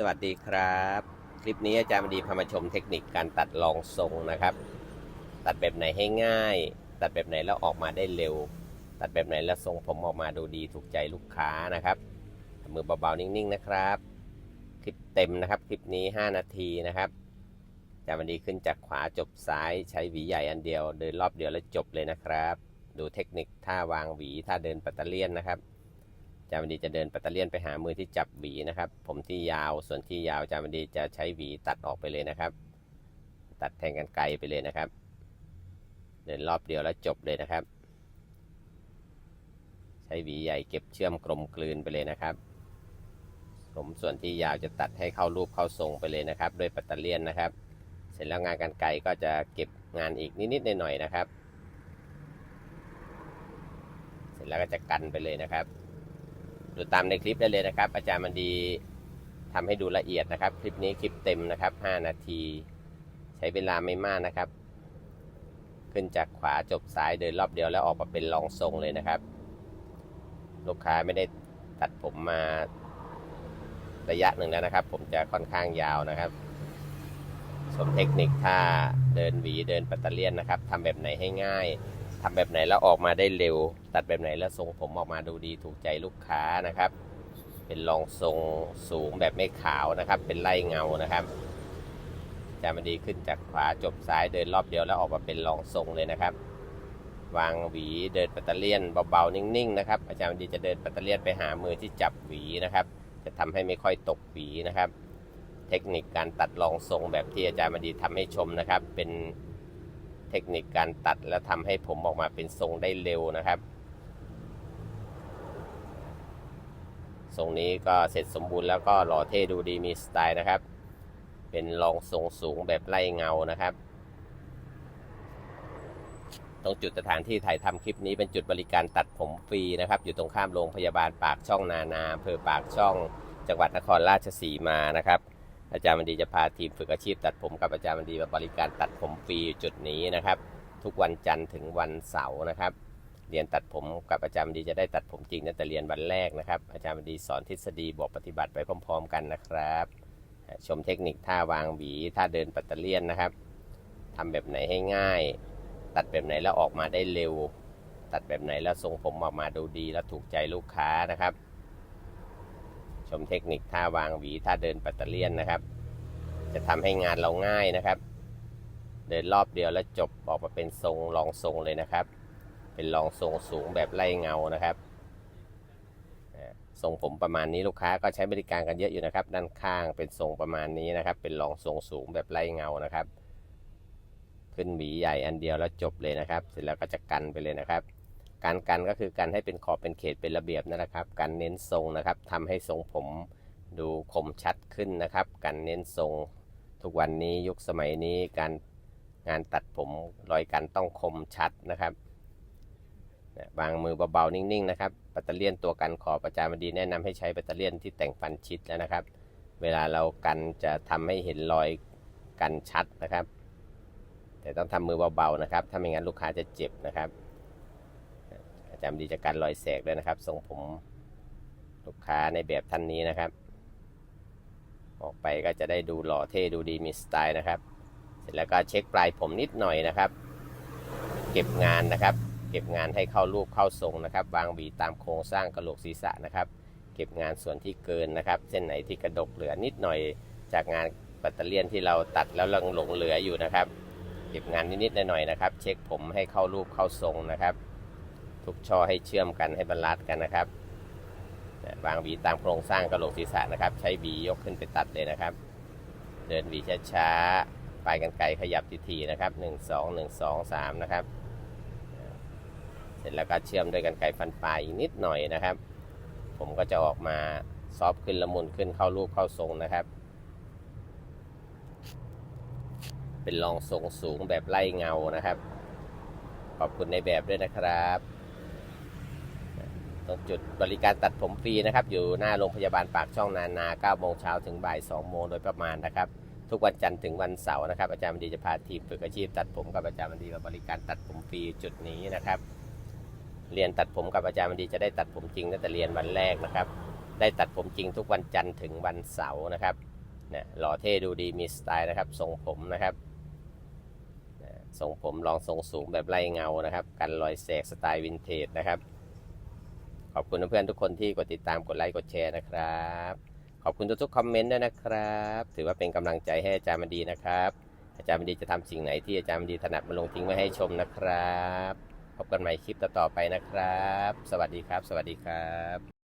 สวัสดีครับ คลิปนี้อาจารย์บดีพามาชมเทคนิคการตัดรองทรงนะครับ ตัดแบบไหนให้ง่าย ตัดแบบไหนแล้วออกมาได้เร็ว ตัดแบบไหนแล้วทรงผมออกมาดูดีถูกใจลูกค้านะครับมือเบาๆนิ่งๆนะครับ คลิปเต็มนะครับ คลิปนี้ 5 นาทีนะครับอาจารย์บดีขึ้นจากขวาจบซ้ายใช้หวีใหญ่อันเดียว เดินรอบเดียวแล้วจบเลยนะครับ ดูเทคนิคท่าวางหวีท่าเดินปัตเตอร์เลียนนะครับ จามดีจะเดินปัตเตอร์เลียนไปหามือที่จับหวีนะครับ ผมที่ยาวส่วนที่ยาวจามดีจะใช้หวีตัดออกไปเลยนะครับ ตัดแทงกันไกลไปเลยนะครับ เดินรอบเดียวแล้วจบเลยนะครับ ใช้หวีใหญ่เก็บเชื่อมกลมกลืนไปเลยนะครับ ผมส่วนที่ยาวจะตัดให้เข้ารูปเข้าทรงไปเลยนะครับ ด้วยปัตเตอร์เลียนนะครับ เสร็จแล้วงานกันไกลก็จะเก็บงานอีกนิดๆหน่อยๆนะครับ เสร็จแล้วก็จะกันไปเลยนะครับ ดูตามในคลิปได้เลยนะครับ อาจารย์มันดีทำให้ดูละเอียดนะครับ คลิปนี้คลิปเต็มนะครับ 5 นาที ใช้เวลาไม่มากนะครับ ขึ้นจากขวาจบซ้ายเดินรอบเดียวแล้วออกมาเป็นรองทรงเลยนะครับ ลูกค้าไม่ได้ตัดผมมาระยะหนึ่งแล้วนะครับ ผมจะค่อนข้างยาวนะครับ สมเทคนิคท่าเดินหวีเดินปัตเตอร์เลียนนะครับทำแบบไหนให้ง่าย ทำแบบไหนแล้วออกมาได้เร็ว ตัดแบบไหนแล้วทรงผมออกมาดูดีถูกใจลูกค้านะครับ เป็นรองทรงสูงแบบไม่ขาวนะครับ เป็นไล่เงานะครับจะมาดีขึ้นจากขวาจบซ้ายเดินรอบเดียวแล้วออกมาเป็นรองทรงเลยนะครับ วางหวีเดินปัตเตเลียนเบาๆนิ่งๆนะครับ อาจารย์ดีจะเดินปัตเตเลียนไปหามือที่จับหวีนะครับ จะทำให้ไม่ค่อยตกหวีนะครับ เทคนิคการตัดรองทรงแบบที่อาจารย์มาดีทำให้ชมนะครับ เป็น เทคนิคการตัดแล้วทำให้ผมออกมาเป็นทรงได้เร็วนะครับทรงนี้ก็เสร็จสมบูรณ์แล้วก็หล่อเท่ดูดีมีสไตล์นะครับ เป็นรองทรงสูงแบบไล่เงานะครับ ตรงจุดสถานที่ถ่ายทำคลิปนี้เป็นจุดบริการตัดผมฟรีนะครับ อยู่ตรงข้ามโรงพยาบาลปากช่องนานาอำเภอปากช่อง จังหวัดนครราชสีมานะครับ อาจารย์มันดีจะพาทีมฝึกอาชีพตัดผมกับอาจารย์มันดีมาบริการตัดผมฟรีอยู่จุดนี้นะครับ ทุกวันจันทร์ถึงวันเสาร์นะครับ เรียนตัดผมกับอาจารย์มันดีจะได้ตัดผมจริงตั้งแต่เรียนวันแรกนะครับ อาจารย์มันดีสอนทฤษฎีบวกปฏิบัติไปพร้อม ๆ กันนะครับ ชมเทคนิคท่าวางหวีท่าเดินปัตเตอร์เลียนนะครับทำแบบไหนให้ง่าย ตัดแบบไหนแล้วออกมาได้เร็ว ตัดแบบไหนแล้วทรงผมออกมาดูดีและถูกใจลูกค้านะครับ ชมเทคนิคท่าวางหวีท่าเดินปัตเตอร์เลียนนะครับ จะทำให้งานเราง่ายนะครับ เดินรอบเดียวแล้วจบออกมาเป็นทรงรองทรงเลยนะครับ เป็นรองทรงสูงแบบไล่เงานะครับทรงผมประมาณนี้ลูกค้าก็ใช้บริการกันเยอะอยู่นะครับ ด้านข้างเป็นทรงประมาณนี้นะครับ เป็นรองทรงสูงแบบไล่เงานะครับ ขึ้นหวีใหญ่อันเดียวแล้วจบเลยนะครับ เสร็จแล้วก็จะกันไปเลยนะครับ การกันก็คือการให้เป็นขอบเป็นเขตเป็นระเบียบนั่นแหละครับ การเน้นทรงนะครับทำให้ทรงผมดูคมชัดขึ้นนะครับ การเน้นทรงทุกวันนี้ยุคสมัยนี้การงานตัดผมรอยกันต้องคมชัดนะครับนะวางมือเบาๆ นิ่งๆนะครับปัตเตอร์เลียนตัวกันขอบอาจารย์บดีแนะนำให้ใช้ปัตเตอร์เลียนที่แต่งฟันชิดแล้วนะครับ เวลาเรากันจะทำให้เห็นรอยกันชัดนะครับ แต่ต้องทำมือเบาๆนะครับ ถ้าไม่งั้นลูกค้าจะเจ็บนะครับ อาจารย์ดีจะกันรอยแสกด้วยนะครับทรงผมลูกค้าในแบบท่านนี้นะครับ ออกไปก็จะได้ดูหล่อเท่ดูดีมีสไตล์นะครับ เสร็จแล้วก็เช็คปลายผมนิดหน่อยนะครับ เก็บงานนะครับ เก็บงานให้เข้ารูปเข้าทรงนะครับ วางหวีตามโครงสร้างกระโหลกศีรษะนะครับ เก็บงานส่วนที่เกินนะครับ เส้นไหนที่กระดกเหลือนิดหน่อย จากงานปัตเตอร์เลียนที่เราตัดแล้วลังหลงเหลืออยู่นะครับ เก็บงานนิดๆหน่อยๆนะครับ เช็คผมให้เข้ารูปเข้าทรงนะครับ ทุกช่อให้เชื่อมกันให้บรรลัดกันนะครับวางหวีตามโครงสร้างกระโหลกศีรษะนะครับ ใช้หวียกขึ้นไปตัดเลยนะครับ เดินหวีช้าๆปลายกันไกรขยับทีๆนะครับ1 2 1 2 3นะครับ เสร็จแล้วก็เชื่อมด้วยกันไกรฟันปลายนิดหน่อยนะครับ ผมก็จะออกมาซอฟขึ้นละมุนขึ้นเข้ารูปเข้าทรงนะครับ เป็นรองทรงสูงแบบไล่เงานะครับ ขอบคุณในแบบด้วยนะครับ ตรงจุดบริการตัดผมฟรีนะครับ อยู่หน้าโรงพยาบาลปากช่องนานา9โมงเช้าถึงบ่าย2โมงโดยประมาณนะครับ ทุกวันจันทร์ถึงวันเสาร์นะครับ อาจารย์บันดีจะพาทีมฝึกอาชีพตัดผมกับอาจารย์บันดีมาบริการตัดผมฟรีจุดนี้นะครับ เรียนตัดผมกับอาจารย์บันดีจะได้ตัดผมจริงตั้งแต่เรียนวันแรกนะครับ ได้ตัดผมจริงทุกวันจันทร์ถึงวันเสาร์นะครับนะหล่อเท่ดูดีมีสไตล์นะครับทรงผมนะครับทรงผมรองทรงสูงแบบไล่เงานะครับ กันรอยแสกสไตล์วินเทจนะครับ อบคุณเพื่อนทุกคนที่กดติดตามกดไลค์กดแชร์นะครับ ขอบคุณทุกๆคอมเมนต์ด้วยนะครับ ถือว่าเป็นกำลังใจให้อาจารย์มันดีนะครับ อาจารย์มันดีจะทำสิ่งไหนที่อาจารย์มันดีถนัดมาลงทิ้งไว้ให้ชมนะครับ พบกันใหม่คลิปต่อๆไปนะครับ สวัสดีครับ สวัสดีครับ